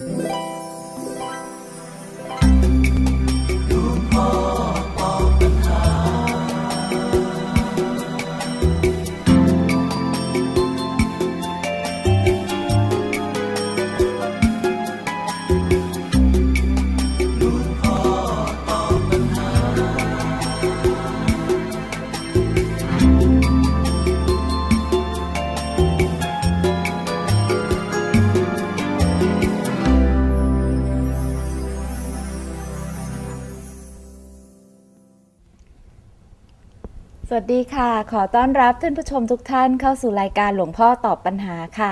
Música สวัสดีค่ะ ขอต้อนรับท่านผู้ชมทุกท่านเข้าสู่รายการหลวงพ่อตอบปัญหาค่ะ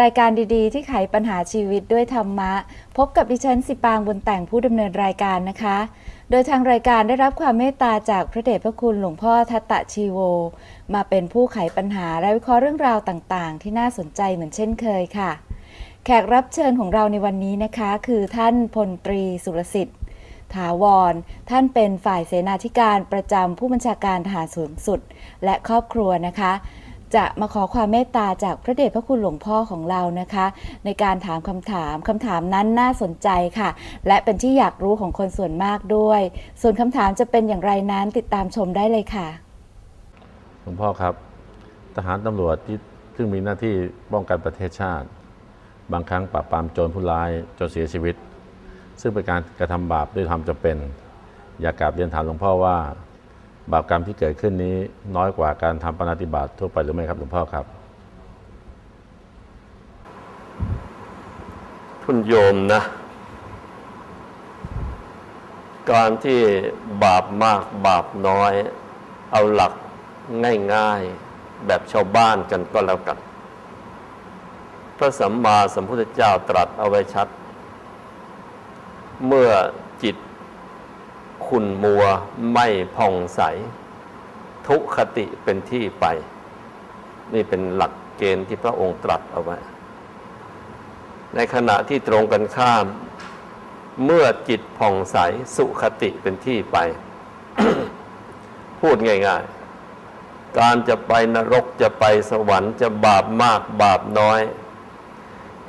รายการดีๆ ที่ไขปัญหาชีวิตด้วยธรรมะ พบกับดิฉันสิปางบุญแต่งผู้ดำเนินรายการนะคะ โดยทางรายการได้รับความเมตตาจากพระเดชพระคุณหลวงพ่อทัตตะชีโว มาเป็นผู้ไขปัญหาและวิเคราะห์เรื่องราวต่างๆ ที่น่าสนใจเหมือนเช่นเคยค่ะ แขกรับเชิญของเราในวันนี้นะคะ คือท่านพลตรีสุรสิทธิ์ ถาวร ท่านเป็นฝ่ายเสนาธิการประจำผู้บัญชาการทหารสูงสุด และครอบครัวนะคะ จะมาขอความเมตตาจากพระเดชพระคุณหลวงพ่อของเรานะคะ ในการถามคำถามคำถามนั้นน่าสนใจค่ะ และเป็นที่อยากรู้ของคนส่วนมากด้วย ส่วนคำถามจะเป็นอย่างไรนั้นติดตามชมได้เลยค่ะหลวงพ่อครับ ทหารตำรวจที่ซึ่งมีหน้าที่ป้องกันประเทศชาติ บางครั้งปราบปรามโจรผู้ร้ายจนเสียชีวิต ซึ่งเป็นการกระทำบาปด้วยความจำเป็น อยากกราบเรียนถามหลวงพ่อว่า บาปกรรมที่เกิดขึ้นนี้น้อยกว่าการทำปาณาติบาตทั่วไปหรือไม่ครับหลวงพ่อครับ คุณโยมนะ การที่บาปมากบาปน้อย เอาหลักง่ายๆ แบบชาวบ้านกันก็แล้วกัน พระสัมมาสัมพุทธเจ้าตรัสเอาไว้ชัด เมื่อจิตขุนมัวไม่ผ่องใส ทุกขติเป็นที่ไป นี่เป็นหลักเกณฑ์ที่พระองค์ตรัสเอาไว้ ในขณะที่ตรงกันข้าม เมื่อจิตผ่องใสสุขติเป็นที่ไป พูดง่าย ๆ การจะไปนรกจะไปสวรรค์จะบาปมากบาปน้อย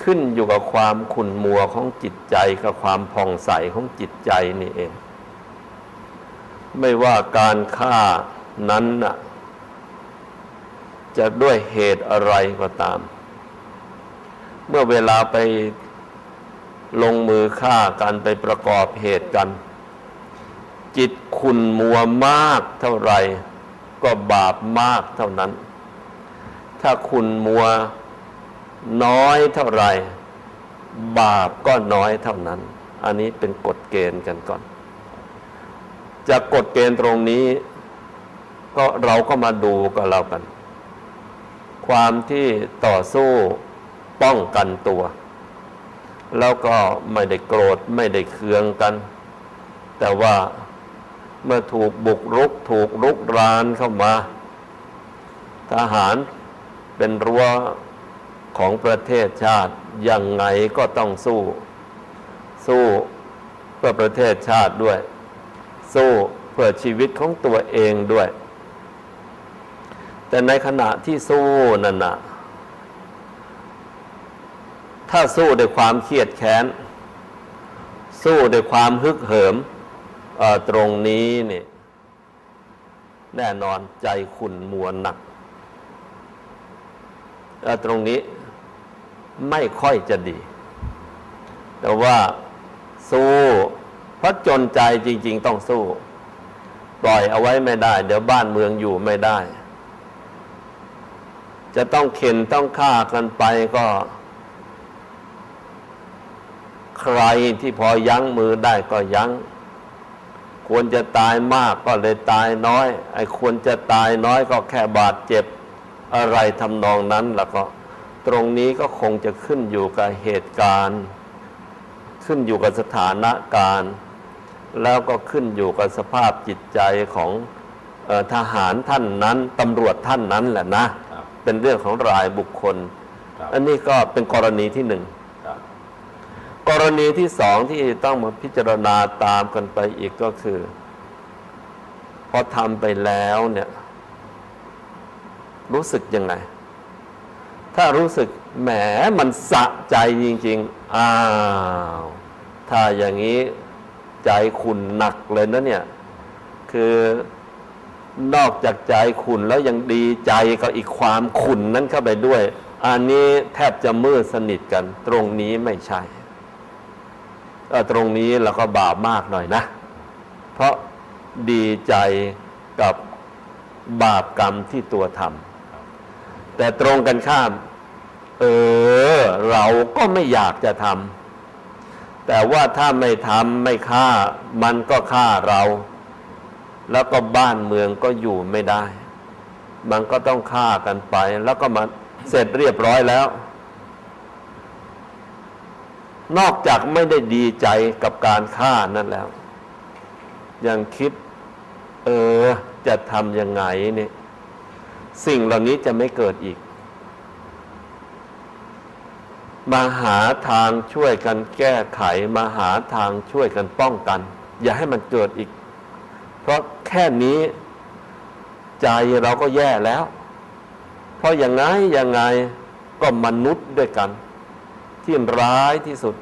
ขึ้นอยู่กับความขุ่นมัวของจิตใจกับความผ่องใสของจิตใจนี่เอง ไม่ว่าการฆ่านั้นน่ะจะด้วยเหตุอะไรก็ตาม เมื่อเวลาไปลงมือฆ่ากันไปประกอบเหตุกัน จิตขุนมัวมากเท่าไหรก็บาปมากเท่านั้น ถ้าขุนมัว น้อยเท่าไรบาปก็น้อยเท่านั้น อันนี้เป็นกฎเกณฑ์กันก่อน จากกฎเกณฑ์ตรงนี้ ก็เราก็มาดูก็แล้วกัน ความที่ต่อสู้ป้องกันตัว แล้วก็ไม่ได้โกรธไม่ได้เคืองกัน แต่ว่าเมื่อถูกบุกรุกถูกรุกรานเข้ามา ทหารเป็นรั้ว ของประเทศชาติยังไงก็ต้องสู้ สู้เพื่อประเทศชาติด้วย สู้เพื่อชีวิตของตัวเองด้วย แต่ในขณะที่สู้นั่นนะถ้าสู้ด้วยความเครียดแค้น สู้ด้วยความฮึกเหิมตรงนี้นี่แน่นอนใจขุ่นมัวหนักตรงนี้ ไม่ค่อยจะดี แต่ว่าสู้เพราะจนใจจริง ๆ ต้องสู้ ปล่อยเอาไว้ไม่ได้ เดี๋ยวบ้านเมืองอยู่ไม่ได้ จะต้องเข็นต้องฆ่ากันไปก็ ใครที่พอยั้งมือได้ก็ยั้งควรจะตายมากก็เลยตายน้อย ไอ้ควรจะตายน้อยก็แค่บาดเจ็บอะไรทำนองนั้นแล้วก็ ตรงนี้ก็คงจะขึ้นอยู่กับเหตุการณ์ ขึ้นอยู่กับสถานการณ์แล้วก็ขึ้นอยู่กับสภาพจิตใจของเออทหารท่านนั้นตำรวจท่านนั้นแหละนะครับเป็นเรื่องของรายบุคคลครับอันนี้ก็เป็นกรณีที่หนึ่งครับกรณีที่สองที่ต้องมาพิจารณาตามกันไปอีกก็คือ พอทำไปแล้วเนี่ย รู้สึกยังไง ถ้ารู้สึกแหมมันสะใจจริง ๆ อ้าว ถ้าอย่างนี้ใจคุณหนักเลยนะเนี่ย คือนอกจากใจขุนแล้วยังดีใจกับอีกความขุนนั้นเข้าไปด้วย อันนี้แทบจะมืดสนิทกัน ตรงนี้ไม่ใช่ตรงนี้เราก็บาปมากหน่อยนะ เพราะดีใจกับบาปกรรมที่ตัวทำแต่ตรงกันข้าม เออ เราก็ไม่อยากจะทำแต่ว่าถ้าไม่ทำไม่ฆ่า มันก็ฆ่าเรา แล้วก็บ้านเมืองก็อยู่ไม่ได้ มันก็ต้องฆ่ากันไป แล้วก็มาเสร็จเรียบร้อยแล้ว นอกจากไม่ได้ดีใจกับการฆ่านั่นแล้ว ยังคิด เออ จะทำยังไงเนี่ย สิ่งเหล่านี้จะไม่เกิดอีก มาหาทางช่วยกันแก้ไข มาหาทางช่วยกันป้องกัน อย่าให้มันเกิดอีก เพราะแค่นี้ใจเราก็แย่แล้ว เพราะอย่างไงยังไงก็มนุษย์ด้วยกัน ที่ร้ายที่สุด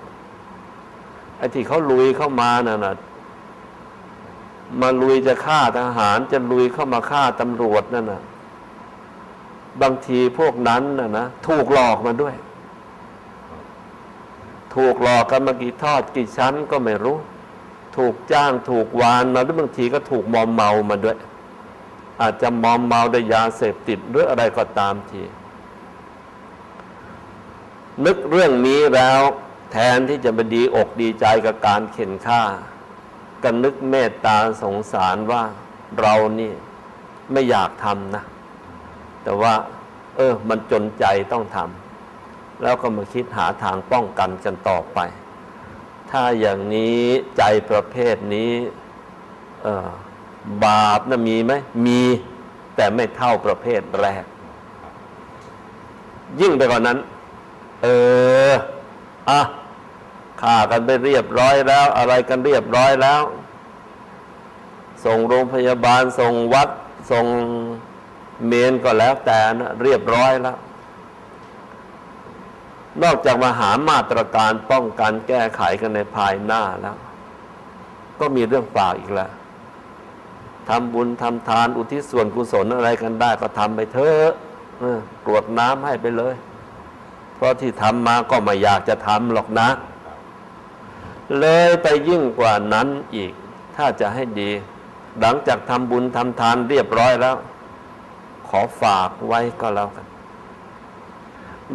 ไอ้ที่เขาลุยเข้ามาน่ะนะมาลุยจะฆ่าทหารจะลุยเข้ามาฆ่าตำรวจนั่นนะบางทีพวกนั้นน่ะนะถูกหลอกมาด้วย ถูกหลอกกันมากี่ทอดกี่ชั้นก็ไม่รู้ ถูกจ้างถูกวานมาหรือบางทีก็ถูกมอมเมามาด้วย อาจจะมอมเมาด้วยยาเสพติดหรืออะไรก็ตามทีนึกเรื่องนี้แล้วแทนที่จะไปดีอกดีใจกับการเข็นฆ่าก็นึกเมตตาสงสารว่าเรานี่ไม่อยากทำนะ แต่ว่า เออ มันจนใจต้องทำ แล้วก็มาคิดหาทางป้องกันกันต่อไป ถ้าอย่างนี้ใจประเภทนี้บาปนะมีไหมมีแต่ไม่เท่าประเภทแรก ยิ่งไปกว่านั้น เอออะฆ่ากันไปเรียบร้อยแล้ว อะไรกันเรียบร้อยแล้ว ส่งโรงพยาบาลส่งวัดส่งเมนก็แล้วแต่นะเรียบร้อยแล้ว นอกจากมาหามาตรการป้องกันแก้ไขกันในภายหน้าแล้ว ก็มีเรื่องฝากอีกแล้วทำบุญทำทานอุทิศส่วนกุศลอะไรกันได้ก็ทำไปเถอะกรวดน้ำให้ไปเลย เพราะที่ทำมาก็ไม่อยากจะทำหรอกนะ เลยไปยิ่งกว่านั้นอีก ถ้าจะให้ดี หลังจากทำบุญทำทานเรียบร้อยแล้ว ขอฝากไว้ก็แล้วกัน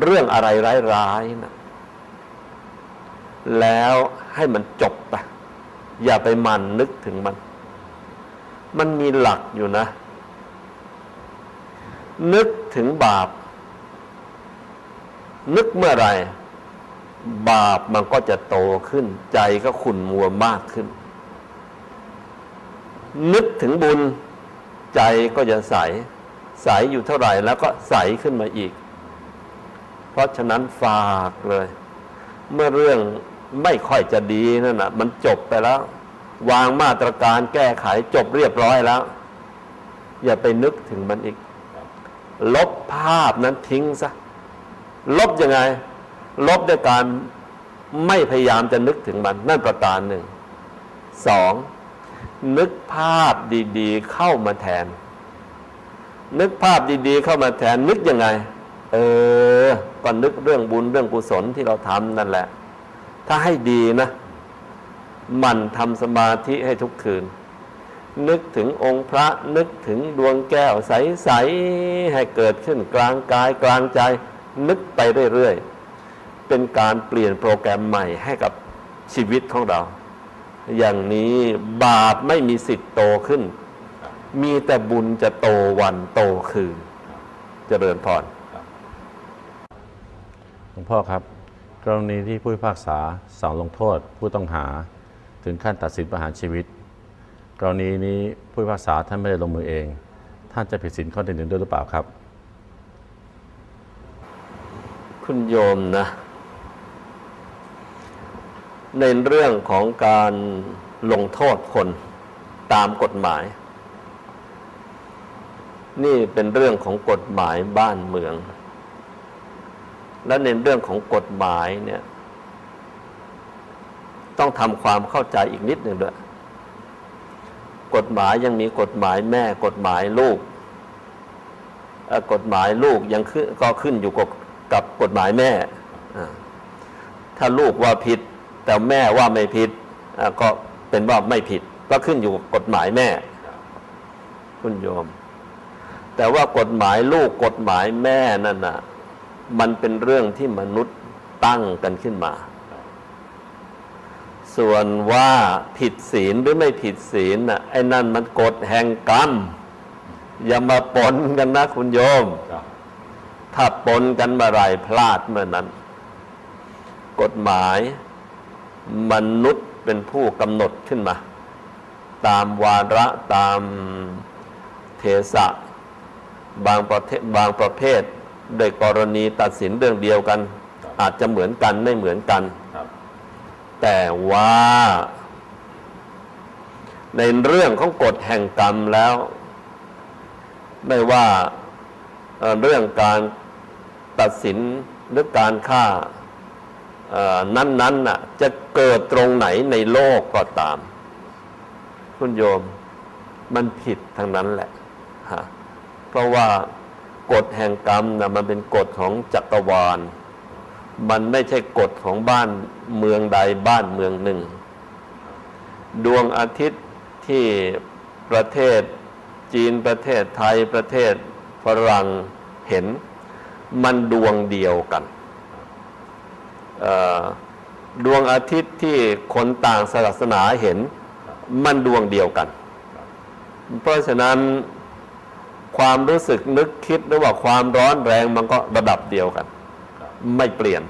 เรื่องอะไรร้ายๆนะแล้วให้มันจบไปอย่าไปมันนึกถึงมัน มันมีหลักอยู่นะ นึกถึงบาป นึกเมื่อไรบาปมันก็จะโตขึ้น ใจก็ขุ่นมัวมากขึ้น นึกถึงบุญใจก็จะใส ใสอยู่เท่าไหร่แล้วก็ใสขึ้นมาอีก เพราะฉะนั้นฝากเลย เมื่อเรื่องไม่ค่อยจะดีนั่นนะมันจบไปแล้ว วางมาตรการแก้ไขจบเรียบร้อยแล้ว อย่าไปนึกถึงมันอีก ลบภาพนั้นทิ้งซะลบยังไง ลบด้วยการไม่พยายามจะนึกถึงมัน นั่นประการหนึ่งสองนึกภาพดี ๆ เข้ามาแทน นึกภาพดี ๆ เข้ามาแทน นึกยังไง เออก็นึกเรื่องบุญเรื่องกุศลที่เราทำนั่นแหละ ถ้าให้ดีนะมันทำสมาธิให้ทุกคืน นึกถึงองค์พระนึกถึงดวงแก้วใส ๆ ให้เกิดขึ้นกลางกายกลางใจ นึกไปเรื่อย ๆ เป็นการเปลี่ยนโปรแกรมใหม่ให้กับชีวิตของเรา อย่างนี้บาปไม่มีสิทธิ์โตขึ้น มีแต่บุญจะโตวันโตคืนจเจริญพร งพ่อครับ กรณีที่ผู้พิพากษาสั่งลงโทษผู้ต้องหาถึงขั้นตัดสินประหารชีวิต กรณีนี้ผู้พิพากษาท่านไม่ได้ลงมือเอง ท่านจะผิดสินข้อที่หนึ่งด้วยหรือเปล่าครับ คุณโยมนะ ในเรื่องของการลงโทษคนตามกฎหมาย นี่เป็นเรื่องของกฎหมายบ้านเมือง และในเรื่องของกฎหมายเนี่ย ต้องทำความเข้าใจอีกนิดหนึ่งด้วย กฎหมายยังมีกฎหมายแม่ กฎหมายลูกกฎหมายลูกยังขึ้นก็ขึ้นอยู่กับกับกฎหมายแม่ ถ้าลูกว่าผิด แต่แม่ว่าไม่ผิดก็เป็นว่าไม่ผิด ก็ขึ้นอยู่กับกฎหมายแม่ คุณโยม แต่ว่ากฎหมายลูกกฎหมายแม่นั่นน่ะ มันเป็นเรื่องที่มนุษย์ตั้งกันขึ้นมา ส่วนว่าผิดศีลหรือไม่ผิดศีลน่ะไอ้นั่นมันกฎแห่งกรรม อย่ามาปนกันนะคุณโยมครับถ้าปนกันเมื่อไหรพลาดเมื่อนั้น กฎหมายมนุษย์เป็นผู้กำหนดขึ้นมา ตามวาระตามเทศะบางประเทศบางประเภท โดยกรณีตัดสินเรื่องเดียวกัน อาจจะเหมือนกันไม่เหมือนกันครับแต่ว่าในเรื่องของกฎแห่งกรรมแล้ว ไม่ว่าเอ่อเรื่องการตัดสินหรือการฆ่าเอ่อนั้นๆน่ะจะเกิดตรงไหนในโลกก็ตาม คุณโยมมันผิดทั้งนั้นแหละฮะเพราะว่า กฎแห่งกรรมนะมันเป็นกฎของจักรวาล มันไม่ใช่กฎของบ้านเมืองใดบ้านเมืองหนึ่ง ดวงอาทิตย์ที่ประเทศจีนประเทศไทยประเทศฝรั่งเห็น มันดวงเดียวกันดวงอาทิตย์ที่คนต่างศาสนาเห็น มันดวงเดียวกัน เพราะฉะนั้น ความรู้สึกนึกคิดหรือว่าความร้อนแรงมันก็ระดับเดียวกัน ไม่เปลี่ยน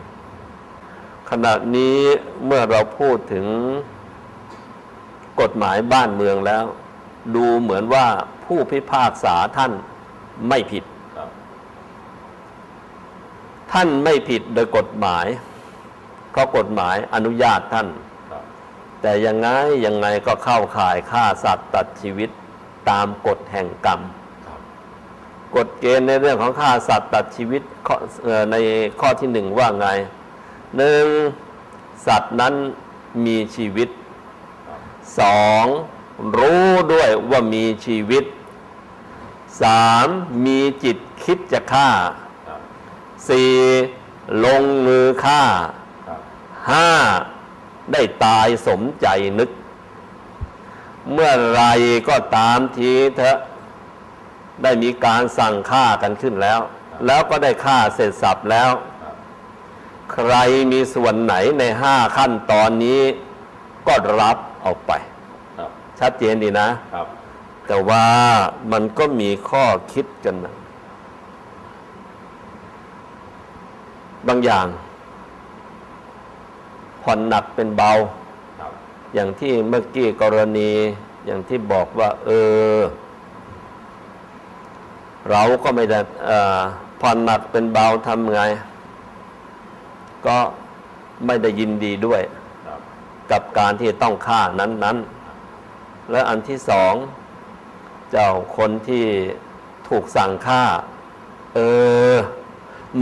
ขณะนี้เมื่อเราพูดถึงกฎหมายบ้านเมืองแล้ว ดูเหมือนว่าผู้พิพากษาท่านไม่ผิด ท่านไม่ผิดโดยกฎหมาย เพราะกฎหมายอนุญาตท่าน แต่ยังไงยังไงก็เข้าข่ายฆ่าสัตว์ตัดชีวิตตามกฎแห่งกรรม กฎเกณฑ์ในเรื่องของฆ่าสัตว์ตัดชีวิตในข้อที่หนึ่งว่าไงหนึ่งสัตว์นั้นมีชีวิตสองรู้ด้วยว่ามีชีวิตสามมีจิตคิดจะฆ่าสี่ลงมือฆ่าห้าได้ตายสมใจนึก เมื่อไรก็ตามทีเถอะ ได้มีการสั่งฆ่ากันขึ้นแล้ว แล้วก็ได้ฆ่าเสร็จสับแล้วครับใครมีส่วนไหนในห้าขั้นตอนนี้ก็รับออกไปครับชัดเจนดีนะครับแต่ว่ามันก็มีข้อคิดกันนะบางอย่าง ผ่อนหนักเป็นเบาครับอย่างที่เมื่อกี้กรณีอย่างที่บอกว่า เออ เราก็ไม่ได้เอ่อผ่อนหนักเป็นเบาทำไง ก็ไม่ได้ยินดีด้วยครับกับการที่ต้องฆ่านั้น ๆ และอันที่สอง เจ้าคนที่ถูกสั่งฆ่า เออ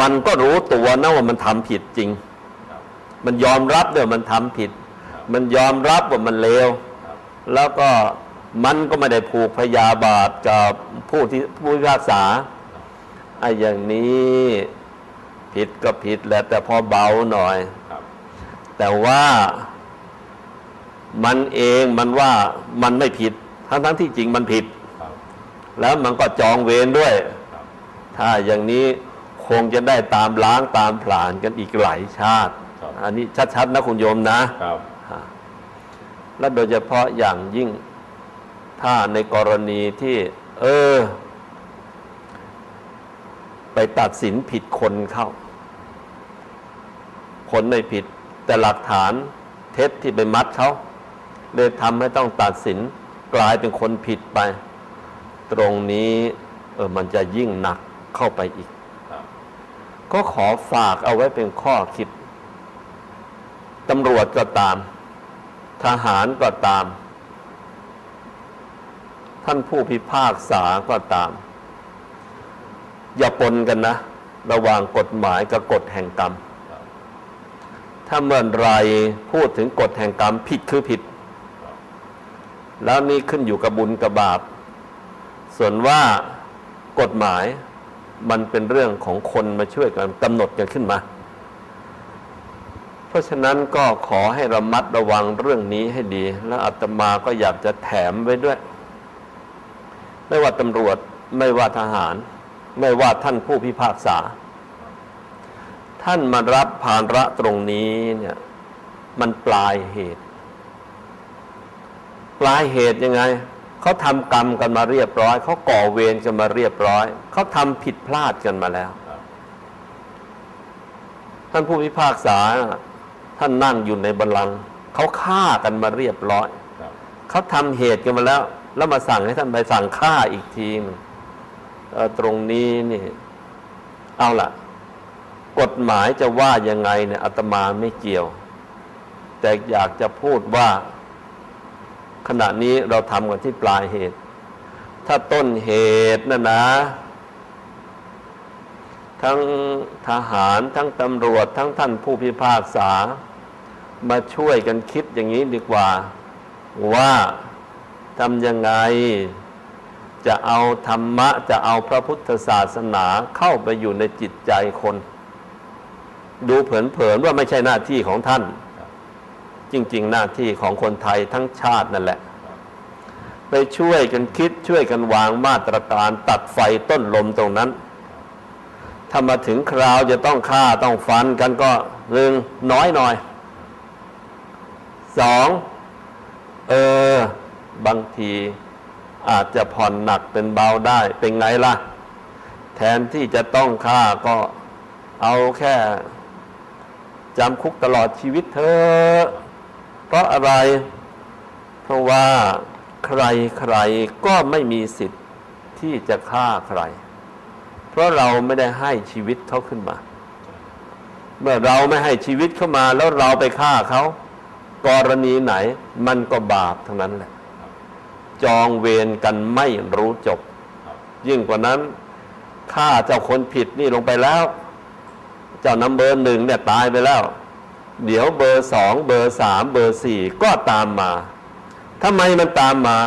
มันก็รู้ตัวนะว่ามันทำผิดจริงครับมันยอมรับด้วยมันทำผิดครับมันยอมรับว่ามันเลวครับแล้วก็ มันก็ไม่ได้ผูกพยาบาทกับผู้ที่ผู้พิพากษาไอ้อย่างนี้ผิดก็ผิดแหละแต่พอเบาหน่อยครับแต่ว่ามันเองมันว่ามันไม่ผิด ทั้งทั้งๆที่จริงมันผิดครับแล้วมันก็จองเวรด้วยครับถ้าอย่างนี้คงจะได้ตามล้างตามผลาญกันอีกหลายชาติครับอันนี้ชัดๆนะคุณโยมนะครับและโดยเฉพาะอย่างยิ่ง ถ้าในกรณีที่ เออ ไปตัดสินผิดคนเข้า คนไม่ผิด แต่หลักฐานเท็จที่ไปมัดเขาเลยทำให้ต้องตัดสินกลายเป็นคนผิดไป ตรงนี้เออมันจะยิ่งหนักเข้าไปอีกครับก็ขอฝากเอาไว้เป็นข้อคิดตำรวจก็ตาม ทหารก็ตาม ท่านผู้พิพากษาก็ตาม อย่าปนกันนะ ระหว่างกฎหมายกับกฎแห่งกรรม ถ้าเมื่อไรพูดถึงกฎแห่งกรรมผิดคือผิด แล้วนี่ขึ้นอยู่กับบุญกับบาป ส่วนว่ากฎหมายมันเป็นเรื่องของคนมาช่วยกันกำหนดกันขึ้นมา เพราะฉะนั้นก็ขอให้ระมัดระวังเรื่องนี้ให้ดี และอาตมาก็อยากจะแถมไว้ด้วย ไม่ว่าตำรวจ ไม่ว่าทหาร ไม่ว่าท่านผู้พิพากษา ท่านมารับภาระตรงนี้เนี่ยมันปลายเหตุ ปลายเหตุยังไงเขาทำกรรมกันมาเรียบร้อย เขาก่อเวรกันมาเรียบร้อย เขาทำผิดพลาดกันมาแล้ว ท่านผู้พิพากษาน่ะท่านนั่งอยู่ในบัลลังก์เขาฆ่ากันมาเรียบร้อยครับเขาทำเหตุกันมาแล้ว แล้วมาสั่งให้ท่านไปสั่งฆ่าอีกทีตรงนี้นี่ เอาล่ะกฎหมายจะว่ายังไงเนี่ยอาตมาไม่เกี่ยว แต่อยากจะพูดว่า ขณะนี้เราทำกันที่ปลายเหตุ ถ้าต้นเหตุนะนะ ทั้งทหารทั้งตำรวจ ทั้งท่านผู้พิพากษา มาช่วยกันคิดอย่างนี้ดีกว่าว่า ทำยังไง จะเอาธรรมะ จะเอาพระพุทธศาสนาเข้าไปอยู่ในจิตใจคน ดูเผินๆว่าไม่ใช่หน้าที่ของท่าน จริง ๆ หน้าที่ของคนไทยทั้งชาตินั่นแหละ ไปช่วยกันคิดช่วยกันวางมาตรการตัดไฟต้นลมตรงนั้นถ้ามาถึงคราวจะต้องฆ่าต้องฟันกันก็หนึ่งน้อยหน่อยสองเออ บางทีอาจจะผ่อนหนักเป็นเบาได้ เป็นไงล่ะ แทนที่จะต้องฆ่าก็เอาแค่จำคุกตลอดชีวิตเธอะเพราะอะไร เพราะว่าใครใครก็ไม่มีสิทธิ์ที่จะฆ่าใคร เพราะเราไม่ได้ให้ชีวิตเขาขึ้นมา เมื่อเราไม่ให้ชีวิตเข้ามาแล้วเราไปฆ่าเขา กรณีไหนมันก็บาปทั้งนั้นแหละ จองเวรกันไม่รู้จบ ยิ่งกว่านั้นฆ่าเจ้าคนผิดนี่ลงไปแล้ว เจ้าน้ำเบอร์หนึ่งเนี่ยตายไปแล้ว เดี๋ยวเบอร์สองเบอร์สามเบอร์สี่ก็ตามมาทำไมมันตามมา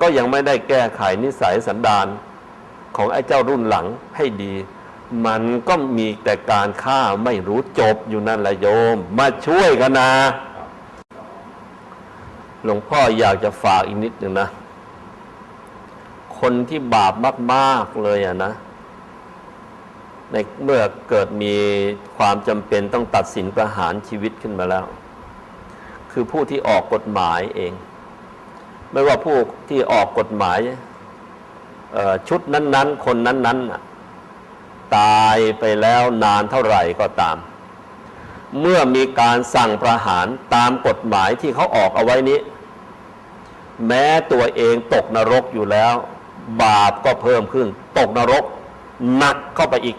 ก็ยังไม่ได้แก้ไขนิสัยสันดานของไอ้เจ้ารุ่นหลังให้ดี มันก็มีแต่การฆ่าไม่รู้จบอยู่นั่นแหละโยม มาช่วยกันนะ หลวงพ่ออยากจะฝากอีกนิดหนึ่งนะ คนที่บาปมาก ๆ เลยอะนะ ในเมื่อเกิดมีความจำเป็นต้องตัดสินประหารชีวิตขึ้นมาแล้ว คือผู้ที่ออกกฎหมายเอง ไม่ว่าผู้ที่ออกกฎหมายชุดนั้น ๆ คนนั้นๆตายไปแล้วนานเท่าไหร่ก็ตาม เมื่อมีการสั่งประหารตามกฎหมายที่เขาออกเอาไว้นี้ แม้ตัวเองตกนรกอยู่แล้ว บาปก็เพิ่มขึ้น ตกนรกหนักเข้าไปอีก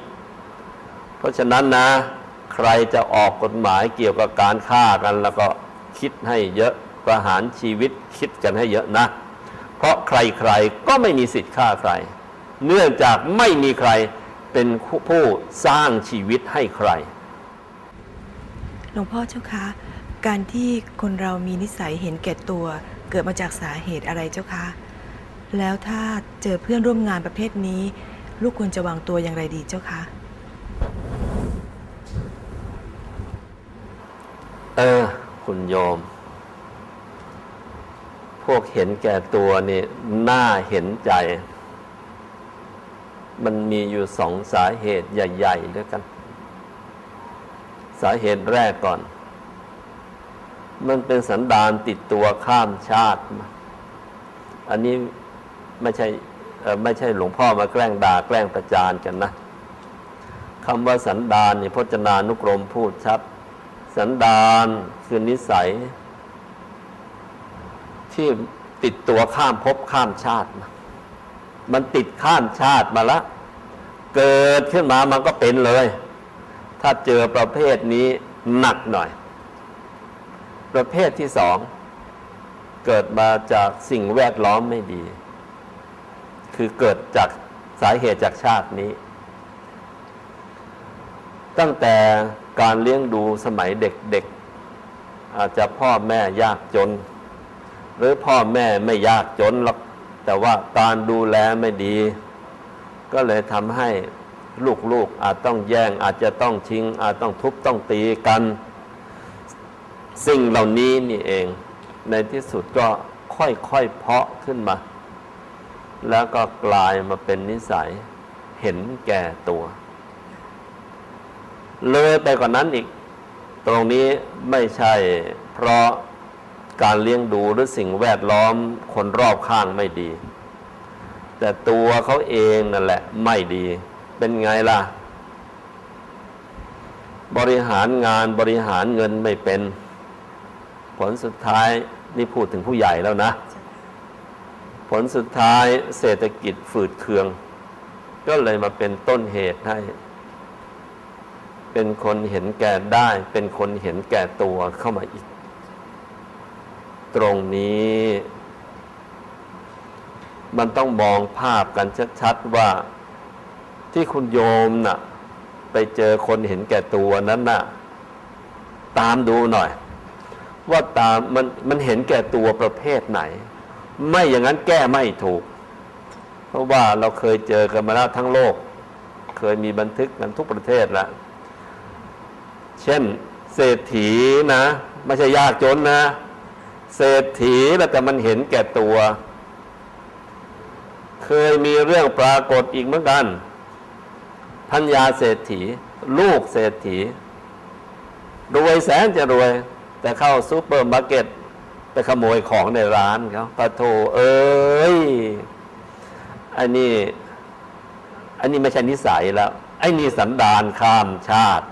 เพราะฉะนั้นนะ ใครจะออกกฎหมายเกี่ยวกับการฆ่ากัน แล้วก็คิดให้เยอะประหารชีวิตคิดกันให้เยอะนะ เพราะใครๆก็ไม่มีสิทธิ์ฆ่าใคร เนื่องจากไม่มีใครเป็นผู้สร้างชีวิตให้ใครหลวงพ่อเจ้าคะ การที่คนเรามีนิสัยเห็นแก่ตัว เกิดมาจากสาเหตุอะไรเจ้าคะ แล้วถ้าเจอเพื่อนร่วมงานประเภทนี้ ลูกควรจะวางตัวอย่างไรดีเจ้าคะเออ คุณโยม พวกเห็นแก่ตัวนี่น่าเห็นใจ มันมีอยู่สองสาเหตุใหญ่ ๆ ด้วยกัน สาเหตุแรกก่อน มันเป็นสันดานติดตัวข้ามชาติ อันนี้ไม่ใช่ไม่ใช่หลวงพ่อมาแกล้งด่าแกล้งประจานกันนะคำว่าสันดานนี่พจนานุกรมพูดชัด สันดานคือนิสัย ที่ติดตัวข้ามภพข้ามชาติมามันติดข้ามชาติมาละ เกิดขึ้นมามันก็เป็นเลย ถ้าเจอประเภทนี้หนักหน่อย ประเภทที่สอง เกิดมาจากสิ่งแวดล้อมไม่ดี คือเกิดจากสาเหตุจากชาตินี้ ตั้งแต่การเลี้ยงดูสมัยเด็กๆ อาจจะพ่อแม่ยากจน หรือพ่อแม่ไม่ยากจนหรอกแต่ว่าการดูแลไม่ดี ก็เลยทำให้ลูกๆอาจต้องแย่ง อาจจะต้องชิง อาจต้องทุบต้องตีกัน สิ่งเหล่านี้นี่เอง ในที่สุดก็ค่อยๆเพาะขึ้นมา แล้วก็กลายมาเป็นนิสัย เห็นแก่ตัว เลยไปกว่านั้นอีก ตรงนี้ไม่ใช่เพราะการเลี้ยงดูหรือสิ่งแวดล้อมคนรอบข้างไม่ดี แต่ตัวเขาเองนั่นแหละไม่ดี เป็นไงล่ะ บริหารงานบริหารเงินไม่เป็น ผลสุดท้ายนี่พูดถึงผู้ใหญ่แล้วนะ ผลสุดท้ายเศรษฐกิจฝืดเคือง ก็เลยมาเป็นต้นเหตุให้ เป็นคนเห็นแก่ได้ เป็นคนเห็นแก่ตัวเข้ามาอีก ตรงนี้ มันต้องมองภาพกันชัดๆว่าที่คุณโยมน่ะ ไปเจอคนเห็นแก่ตัวนั้นน่ะ ตามดูหน่อย ว่าตามมันมันเห็นแก่ตัวประเภทไหน ไม่อย่างนั้นแก้ไม่ถูก เพราะว่าเราเคยเจอกันมาแล้วทั้งโลก เคยมีบันทึกกันทุกประเทศล้วเช่น เศรษฐีนะไม่ใช่ยากจนนะ เศรษฐีแล้วแต่มันเห็นแก่ตัว เคยมีเรื่องปรากฏอีกเหมือนกันพัญญาเศรษฐี ลูกเศรษฐีรวยแสนจะรวย แต่เข้าซูเปอร์มาร์เก็ตไปขโมยของในร้านเขาปะโถเอ้ยอันนี้ อันนี้ไม่ใช่นิสัยแล้วไอ้นี่สันดานข้ามชาติ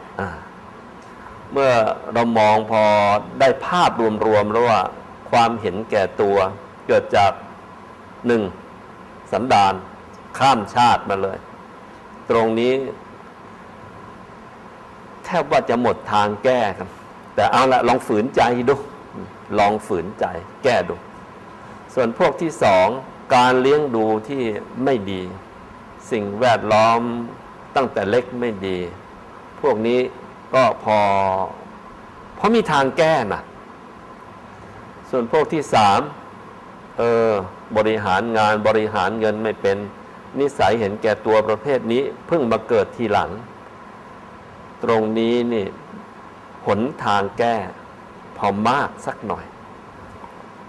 เมื่อเรามองพอได้ภาพรวมๆแล้วว่า ความเห็นแก่ตัวเกิดจากหนึ่งสันดานข้ามชาติมาเลย ตรงนี้ แทบว่าจะหมดทางแก้ครับ แต่เอาละลองฝืนใจดู ลองฝืนใจแก้ดู ส่วนพวกที่สองการเลี้ยงดูที่ไม่ดี สิ่งแวดล้อมตั้งแต่เล็กไม่ดี พวกนี้ก็พอเพราะมีทางแก้นะส่วนพวกที่สามเออบริหารงานบริหารเงินไม่เป็น นิสัยเห็นแก่ตัวประเภทนี้เพิ่งมาเกิดทีหลัง ตรงนี้นี่ หนทางแก้ พอมากสักหน่อย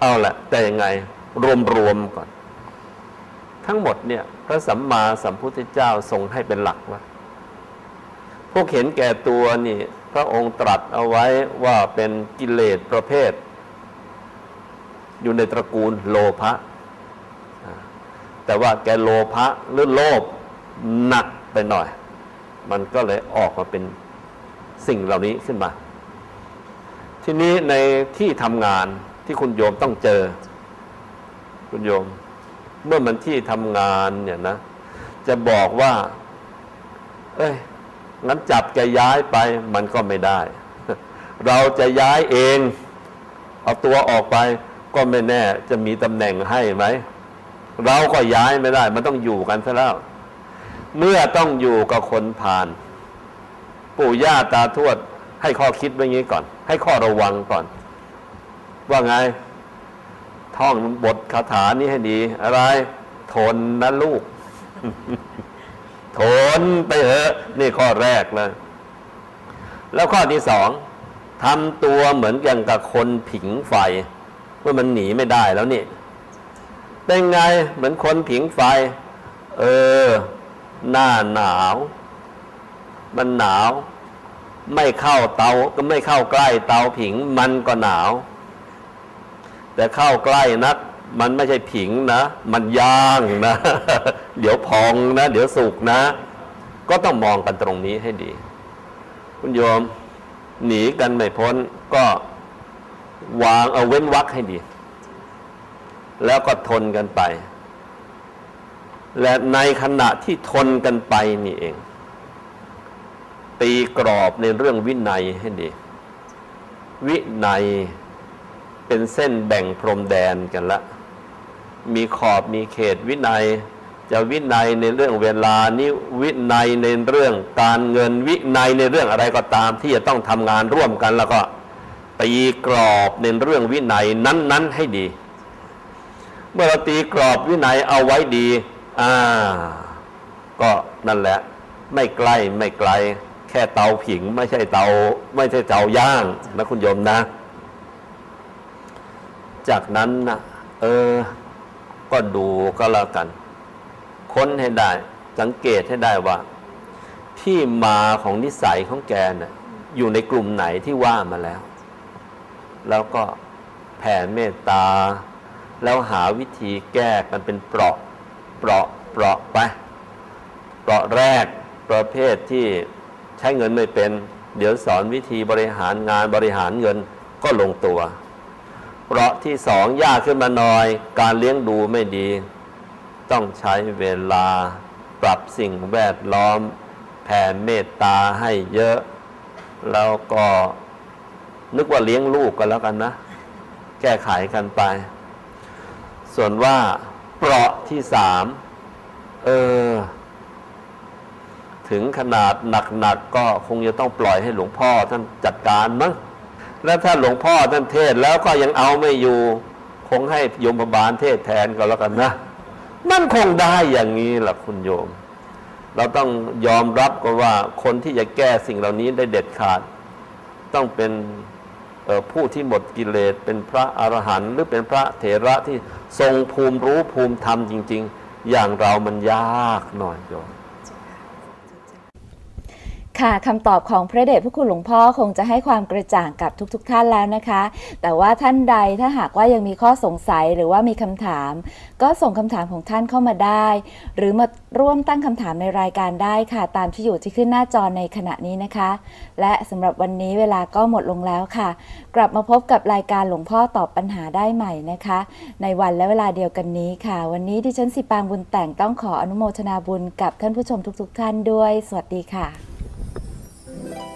เอาละแต่ยังไงรวมๆก่อน ทั้งหมดเนี่ย พระสัมมาสัมพุทธเจ้าทรงให้เป็นหลักว่าพวกเห็นแก่ตัวนี่ พระองค์ตรัสเอาไว้ว่าเป็นกิเลสประเภท อยู่ในตระกูลโลภะแต่ว่าแกโลภะหรือโลภหนักไปหน่อย มันก็เลยออกมาเป็นสิ่งเหล่านี้ขึ้นมา ทีนี้ในที่ทำงานที่คุณโยมต้องเจอ คุณโยม เมื่อมันที่ทำงานเนี่ยนะ จะบอกว่า เอ้ยงั้นจับแกย้ายไปมันก็ไม่ได้ เราจะย้ายเอง เอาตัวออกไป ก็ไม่แน่ จะมีตำแหน่งให้ไหม เราก็ย้ายไม่ได้ มันต้องอยู่กันซะแล้ว เมื่อต้องอยู่กับคนผ่าน ปู่ย่าตาทวด ให้ข้อคิดไว้งี้ก่อน ให้ข้อระวังก่อน ว่าไง ท่องบทคาถานี้ให้ดี อะไร ทนนะลูก ทนไปเถอะ นี่ข้อแรกเลย แล้วข้อที่สองทำตัวเหมือนอย่างกับคนผิงไฟเมื่อมันหนีไม่ได้แล้วนี่เป็นไงเหมือนคนผิงไฟ เออ หน้าหนาว มันหนาว ไม่เข้าเตาก็ไม่เข้าใกล้เตาผิงมันก็หนาว แต่เข้าใกล้นัก มันไม่ใช่ผิงนะ มันย่างนะ เดี๋ยวพองนะ เดี๋ยวสุกนะ ก็ต้องมองกันตรงนี้ให้ดี คุณโยม หนีกันไม่พ้นก็วางเอาเว้นวักให้ดี แล้วก็ทนกันไป และในขณะที่ทนกันไปนี่เอง ตีกรอบในเรื่องวินัยให้ดี วินัยเป็นเส้นแบ่งพรมแดนกันละ มีขอบมีเขตวินัย จะวินัยในเรื่องเวลานิวินัยในเรื่องการเงินวินัยในเรื่องอะไรก็ตามที่จะต้องทำงานร่วมกันแล้วก็ตีกรอบในเรื่องวินัยนั้น ๆ ให้ดี เมื่อเราตีกรอบวินัยเอาไว้ดี อ่า ก็นั่นแหละ ไม่ใกล้ไม่ไกล ค่เตาผิงไม่ใช่เตา ไม่ใช่เตาย่างนะคุณโยมนะ จากนั้นนะเออ ก็ดูก็แล้วกัน ค้นให้ได้ สังเกตให้ได้ว่า ที่มาของนิสัยของแกน่ะอยู่ในกลุ่มไหนที่ว่ามาแล้ว แล้วก็แผ่เมตตา แล้วหาวิธีแก้กันเป็นเปราะ เปราะ เปราะไป เปราะแรกประเภทที่ ใช้เงินไม่เป็น เดี๋ยวสอนวิธีบริหารงานบริหารเงินก็ลงตัวเปราะที่สองยากขึ้นมาหน่อย การเลี้ยงดูไม่ดี ต้องใช้เวลาปรับสิ่งแวดล้อม แผ่เมตตาให้เยอะ แล้วก็นึกว่าเลี้ยงลูกกันแล้วกันนะ แก้ไขกันไป ส่วนว่าเปราะที่สามเออ ถึงขนาดหนักๆก็คงจะต้องปล่อยให้หลวงพ่อท่านจัดการมั้งแล้วถ้าหลวงพ่อท่านเทศแล้วก็ยังเอาไม่อยู่ คงให้โยมบาลเทศแทนก็แล้วกันนะ มันคงได้อย่างนี้แหละคุณโยม เราต้องยอมรับกันว่าคนที่จะแก้สิ่งเหล่านี้ได้เด็ดขาด ต้องเป็นผู้ที่หมดกิเลสเป็นพระอรหันต์หรือเป็นพระเถระที่ทรงภูมิรู้ภูมิธรรมจริง ๆ อย่างเรามันยากหน่อยโยม ค่ะคำตอบของพระเดชพระคุณหลวงพ่อคงจะให้ความกระจ่างกับทุกๆทท่านแล้วนะคะ แต่ว่าท่านใดถ้าหากว่ายังมีข้อสงสัยหรือว่ามีคำถาม ก็ส่งคำถามของท่านเข้ามาได้ หรือมาร่วมตั้งคำถามในรายการได้ค่ะ ตามที่อยู่ที่ขึ้นหน้าจอในขณะนี้นะคะ และสำหรับวันนี้เวลาก็หมดลงแล้วค่ะ กลับมาพบกับรายการหลวงพ่อตอบปัญหาได้ใหม่นะคะ ในวันและเวลาเดียวกันนี้ค่ะ วันนี้ดิฉันสิปางบุญแต่งต้องขออนุโมทนาบุญกับท่านผู้ชมทุก ๆ ท่านด้วย สวัสดีค่ะ Thank you.